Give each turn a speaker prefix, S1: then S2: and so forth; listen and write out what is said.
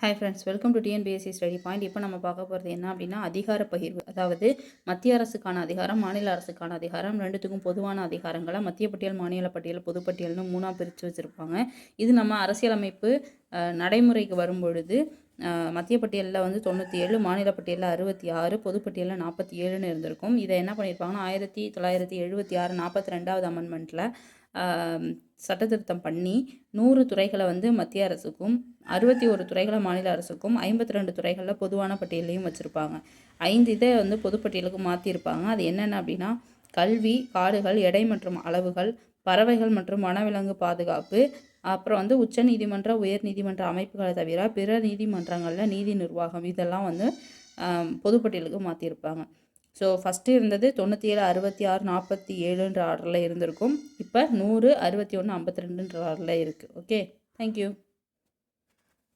S1: Hi friends welcome to TNPSC study point இப்போ நம்ம பார்க்க போகிறது என்ன அப்படின்னா அதிகார பகிர்வு. அதாவது மத்திய அரசுக்கான அதிகாரம் மாநில அரசுக்கான அதிகாரம் ரெண்டுத்துக்கும் பொதுவான அதிகாரங்களை மத்திய பட்டியல் மாநில பட்டியல் பொதுப்பட்டியல்னு மூணாக பிரித்து வச்சுருப்பாங்க. இது நம்ம அரசியலமைப்பு நடைமுறைக்கு வரும்பொழுது மத்திய பட்டியலில் வந்து தொண்ணூற்றி ஏழு மாநில பட்டியலில் அறுபத்தி ஆறு பொதுப்பட்டியலில் நாற்பத்தி ஏழுன்னு இருந்திருக்கும். இதை என்ன பண்ணியிருப்பாங்கன்னா ஆயிரத்தி தொள்ளாயிரத்தி எழுபத்தி ஆறு நாற்பத்தி ரெண்டாவது அமெண்ட்மெண்ட்டில் சட்டத்திருத்தம் பண்ணி நூறு துறைகளை வந்து மத்திய அரசுக்கும் அறுபத்தி ஒரு துறைகளை மாநில அரசுக்கும் ஐம்பத்தி ரெண்டு துறைகளில் பொதுவான பட்டியலையும் வச்சுருப்பாங்க. ஐந்து இதை வந்து பொதுப்பட்டியலுக்கு மாற்றிருப்பாங்க அது என்னென்ன அப்படின்னா கல்வி காடுகள் எடை மற்றும் அளவுகள் பறவைகள் மற்றும் வனவிலங்கு பாதுகாப்பு அப்புறம் வந்து உச்ச நீதிமன்ற உயர் நீதிமன்ற அமைப்புகளை தவிர பிற நீதிமன்றங்களில் நீதி நிர்வாகம் இதெல்லாம் வந்து பொதுப்பட்டியலுக்கு மாற்றிருப்பாங்க ஸோ ஃபஸ்ட்டு இருந்தது தொண்ணூற்றி ஏழு அறுபத்தி ஆறு நாற்பத்தி ஏழுன்ற ஆர்டரில் இருந்திருக்கும். இப்போ நூறு அறுபத்தி ஒன்று ஐம்பத்தி ரெண்டுன்ற ஆர்டரில் இருக்குது ஓகே தேங்க்யூ